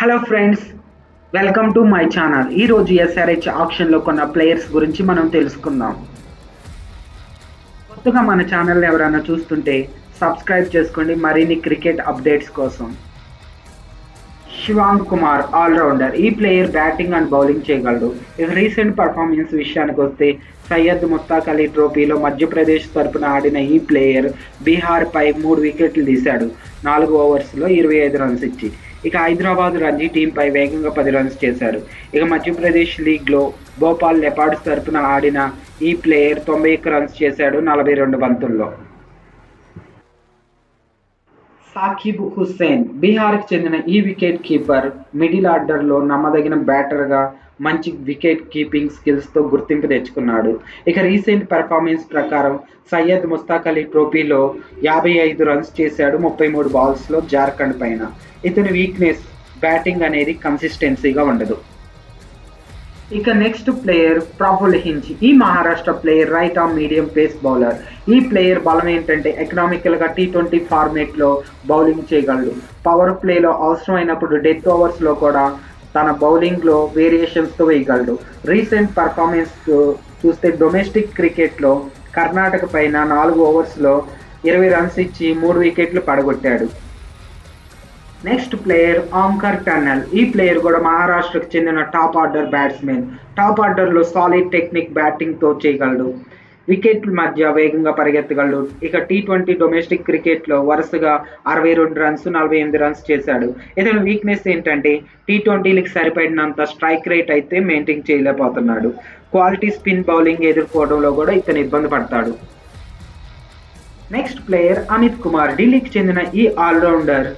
Hello friends welcome to my channel ఈరోజు SRH ఆప్షన్లో కొన్న ప్లేయర్స్ గురించి మనం తెలుసుకుందాం. కొత్తగా మన ఛానల్ ఎవరైనా చూస్తుంటే సబ్స్క్రైబ్ చేసుకోండి. మరిన్ని క్రికెట్ అప్డేట్స్ కోసం. శివాంగ్ కుమార్ ఆల్రౌండర్ ఈ ప్లేయర్ బ్యాటింగ్ అండ్ బౌలింగ్ చేయగలడు. రీసెంట్ పర్ఫార్మెన్స్ విషయానికి వస్తే సయ్యద్ ముస్తాక్ అలీ ట్రోఫీలో మధ్యప్రదేశ్ తరపున ఆడిన ఈ ప్లేయర్ బీహార్ పై మూడు వికెట్లు తీశాడు. నాలుగు ఓవర్స్లో ఇరవై ఐదు రన్స్ ఇచ్చి. ఇక హైదరాబాద్ రంజీ టీంపై వేగంగా పది రన్స్ చేశాడు ఇక మధ్యప్రదేశ్ లీగ్లో భోపాల్ లెపాడ్స్ తరపున ఆడిన ఈ ప్లేయర్ తొంభై ఒక్క రన్స్ చేశాడు నలభై రెండు బంతుల్లో. సాకిబ్ హుస్సేన్. బీహార్కి చెందిన ఈ వికెట్ కీపర్ మిడిల్ ఆర్డర్లో నమ్మదగిన బ్యాటర్గా మంచి వికెట్ కీపింగ్ స్కిల్స్తో గుర్తింపు తెచ్చుకున్నాడు. ఇక రీసెంట్ పెర్ఫార్మెన్స్ ప్రకారం సయ్యద్ ముస్తాక్ అలీ ట్రోఫీలో యాభై ఐదు రన్స్ చేశాడు ముప్పై మూడు బాల్స్లో జార్ఖండ్ పైన. ఇతని వీక్నెస్ బ్యాటింగ్ అనేది కన్సిస్టెన్సీగా ఉండదు. ఇక నెక్స్ట్ ప్లేయర్ ప్రఫుల్ హింజ్ ఈ Maharashtra player right arm medium pace bowler ఈ ప్లేయర్ బలం ఏంటంటే ఎకనామికల్గా టీ ట్వంటీ ఫార్మేట్లో బౌలింగ్ చేయగలడు. పవర్ ప్లేలో అవసరమైనప్పుడు డెత్ ఓవర్స్లో కూడా తన బౌలింగ్లో వేరియేషన్స్తో వేయగలడు. రీసెంట్ పర్ఫార్మెన్స్ చూస్తే డొమెస్టిక్ క్రికెట్లో కర్ణాటక పైన నాలుగు ఓవర్స్లో ఇరవై రన్స్ ఇచ్చి మూడు వికెట్లు పడగొట్టాడు. నెక్స్ట్ ప్లేయర్ ఆంకర్ టన్నల్ ఈ ప్లేయర్ కూడా మహారాష్ట్రకు చెందిన టాప్ ఆర్డర్ బ్యాట్స్మెన్ టాప్ ఆర్డర్లో సాలిడ్ టెక్నిక్ బ్యాటింగ్తో చేయగలడు. వికెట్ల మధ్య వేగంగా పరిగెత్తగలడు. ఇక టీ ట్వంటీ డొమెస్టిక్ క్రికెట్లో వరుసగా అరవై రెండు రన్స్ నలభై ఎనిమిది రన్స్ చేశాడు. ఇతని వీక్నెస్ ఏంటంటే టీ ట్వంటీలకు సరిపడినంత స్ట్రైక్ రేట్ అయితే మెయింటైన్ చేయలేకపోతున్నాడు. క్వాలిటీ స్పిన్ బౌలింగ్ ఎదుర్కోవడంలో కూడా ఇతను ఇబ్బంది పడతాడు. నెక్స్ట్ ప్లేయర్ అమిత్ కుమార్ ఢిల్లీకి చెందిన ఈ ఆల్రౌండర్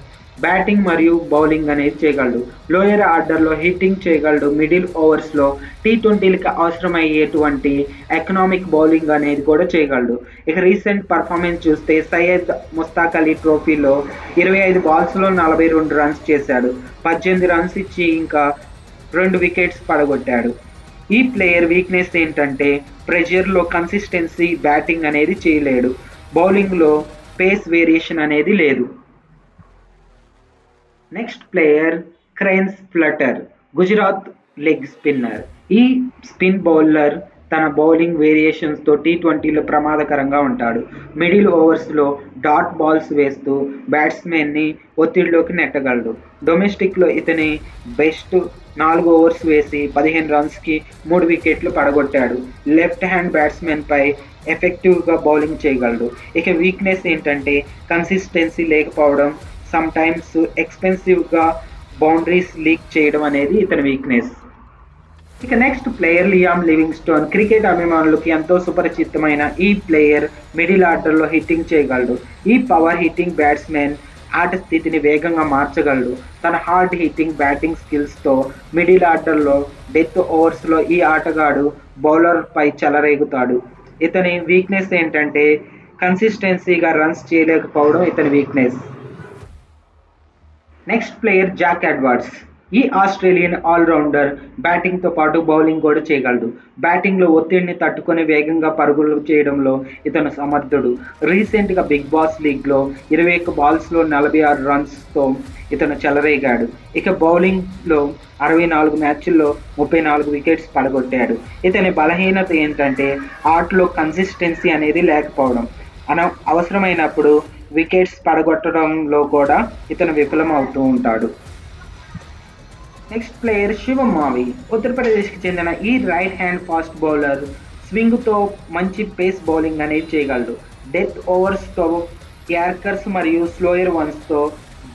బ్యాటింగ్ మరియు బౌలింగ్ అనేది చేయగలడు. లోయర్ ఆర్డర్లో హిట్టింగ్ చేయగలడు. మిడిల్ ఓవర్స్లో టీ ట్వంటీలకి అవసరమయ్యేటువంటి ఎకనామిక్ బౌలింగ్ అనేది కూడా చేయగలడు. ఇక రీసెంట్ పర్ఫార్మెన్స్ చూస్తే సయ్యద్ ముస్తాక్ అలీ ట్రోఫీలో ఇరవై ఐదు బాల్స్లో నలభై రెండు రన్స్ చేశాడు. పద్దెనిమిది రన్స్ ఇచ్చి ఇంకా రెండు వికెట్స్ పడగొట్టాడు. ఈ ప్లేయర్ వీక్నెస్ ఏంటంటే ప్రెషర్లో కన్సిస్టెన్సీ బ్యాటింగ్ అనేది చేయలేడు. బౌలింగ్లో పేస్ వేరియేషన్ అనేది లేదు. నెక్స్ట్ ప్లేయర్ క్రైన్స్ ఫ్లటర్ గుజరాత్ లెగ్ స్పిన్నర్ ఈ స్పిన్ బౌలర్ తన బౌలింగ్ వేరియేషన్స్తో టీ ట్వంటీలో ప్రమాదకరంగా ఉంటాడు. మిడిల్ ఓవర్స్లో డాట్ బాల్స్ వేస్తూ బ్యాట్స్మెన్ని ఒత్తిడిలోకి నెట్టగలడు. డొమెస్టిక్లో ఇతని బెస్ట్ నాలుగు ఓవర్స్ వేసి పదిహేను రన్స్కి మూడు వికెట్లు పడగొట్టాడు. లెఫ్ట్ హ్యాండ్ బ్యాట్స్మెన్పై ఎఫెక్టివ్గా బౌలింగ్ చేయగలడు. ఇక వీక్నెస్ ఏంటంటే కన్సిస్టెన్సీ లేకపోవడం సమ్ టైమ్స్ ఎక్స్పెన్సివ్గా బౌండరీస్ లీక్ చేయడం అనేది ఇతని వీక్నెస్ ఇక next player Liam Livingstone cricket అభిమానులకి ఎంతో సుపరిచితమైన ఈ ప్లేయర్ మిడిల్ ఆర్డర్లో హిట్టింగ్ చేయగలడు. ఈ పవర్ హిట్టింగ్ బ్యాట్స్మెన్ ఆట స్థితిని వేగంగా మార్చగలడు. తన హార్డ్ హిట్టింగ్ బ్యాటింగ్ స్కిల్స్తో మిడిల్ ఆర్డర్లో డెత్ ఓవర్స్లో ఈ ఆటగాడు బౌలర్పై చెలరేగుతాడు. ఇతని వీక్నెస్ ఏంటంటే కన్సిస్టెన్సీగా రన్స్ చేయలేకపోవడం ఇతని weakness next player Jack Edwards ఈ ఆస్ట్రేలియన్ ఆల్రౌండర్ బ్యాటింగ్తో పాటు బౌలింగ్ కూడా చేయగలడు. బ్యాటింగ్లో ఒత్తిడిని తట్టుకొని వేగంగా పరుగులు చేయడంలో ఇతను సమర్థుడు. రీసెంట్గా బిగ్ బాస్ లీగ్లో ఇరవై ఒక్క బాల్స్లో నలభై ఆరు రన్స్తో ఇతను చెలరేగాడు. ఇక బౌలింగ్లో అరవై నాలుగు మ్యాచ్ల్లో ముప్పై నాలుగు వికెట్స్ పడగొట్టాడు. ఇతని బలహీనత ఏంటంటే ఆటలో కన్సిస్టెన్సీ అనేది లేకపోవడం. అన అవసరమైనప్పుడు వికెట్స్ పడగొట్టడంలో కూడా ఇతను విఫలం అవుతూ ఉంటాడు. నెక్స్ట్ ప్లేయర్ శివమావి ఉత్తరప్రదేశ్కి చెందిన ఈ రైట్ హ్యాండ్ ఫాస్ట్ బౌలర్ స్వింగ్తో మంచి పేస్ బౌలింగ్ అనేది చేయగలడు. డెత్ ఓవర్స్తో యార్కర్స్ మరియు స్లోయర్ వన్స్తో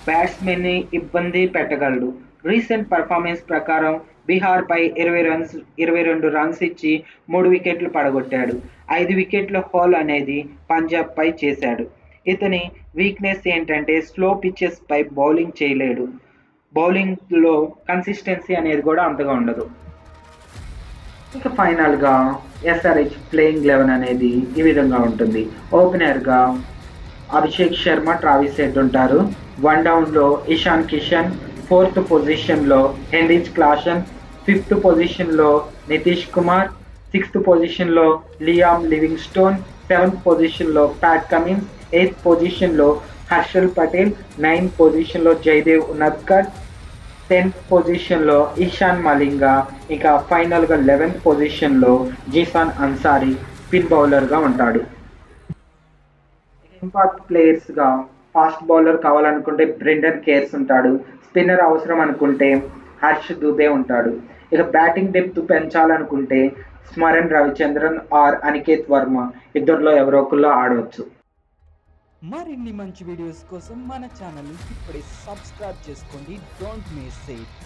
బ్యాట్స్మెన్ని ఇబ్బంది పెట్టగలడు. రీసెంట్ పర్ఫార్మెన్స్ ప్రకారం బీహార్పై ఇరవై రన్స్ ఇరవై రెండు రన్స్ ఇచ్చి మూడు వికెట్లు పడగొట్టాడు. ఐదు వికెట్ల హోల్ అనేది పంజాబ్పై చేశాడు. ఇతని వీక్నెస్ ఏంటంటే స్లో పిచ్చెస్ పై బౌలింగ్ చేయలేడు. బౌలింగ్లో కన్సిస్టెన్సీ అనేది కూడా అంతగా ఉండదు. ఇక ఫైనల్గా ఎస్ఆర్హెచ్ ప్లేయింగ్ లెవెన్ అనేది ఈ విధంగా ఉంటుంది. ఓపెనర్గా అభిషేక్ శర్మ ట్రావిస్ హెడ్ ఉంటారు. వన్ డౌన్లో ఇషాన్ కిషన్ ఫోర్త్ పొజిషన్లో హెన్రిచ్ క్లాషన్ ఫిఫ్త్ పొజిషన్లో నితీష్ కుమార్ సిక్స్త్ పొజిషన్లో లియామ్ లివింగ్ స్టోన్ సెవెంత్ పొజిషన్లో ప్యాట్ కమిన్స్ ఎయిత్ పొజిషన్లో హర్షల్ పటేల్ నైన్త్ పొజిషన్లో జయదేవ్ ఉన్నద్కర్ టెన్త్ పొజిషన్లో ఇషాన్ మలింగా ఇంకా ఫైనల్గా లెవెన్త్ పొజిషన్లో జీసాన్ అన్సారీ స్పిన్ బౌలర్గా ఉంటాడు. ఇంపాక్ట్ ప్లేయర్స్గా ఫాస్ట్ బౌలర్ కావాలనుకుంటే బ్రెండన్ కేర్స్ ఉంటాడు. స్పిన్నర్ అవసరం అనుకుంటే హర్ష్ దుబే ఉంటాడు. ఇక బ్యాటింగ్ డెప్త్ పెంచాలనుకుంటే స్మరణ్ రవిచంద్రన్ ఆర్ అనికేత్ వర్మ ఇద్దరిలో ఎవరో ఒకళ్ళు ఆడవచ్చు. మరిన్ని మంచి వీడియోస్ కోసం మన ఛానల్ని ఇప్పుడే సబ్స్క్రైబ్ చేసుకోండి. Don't miss it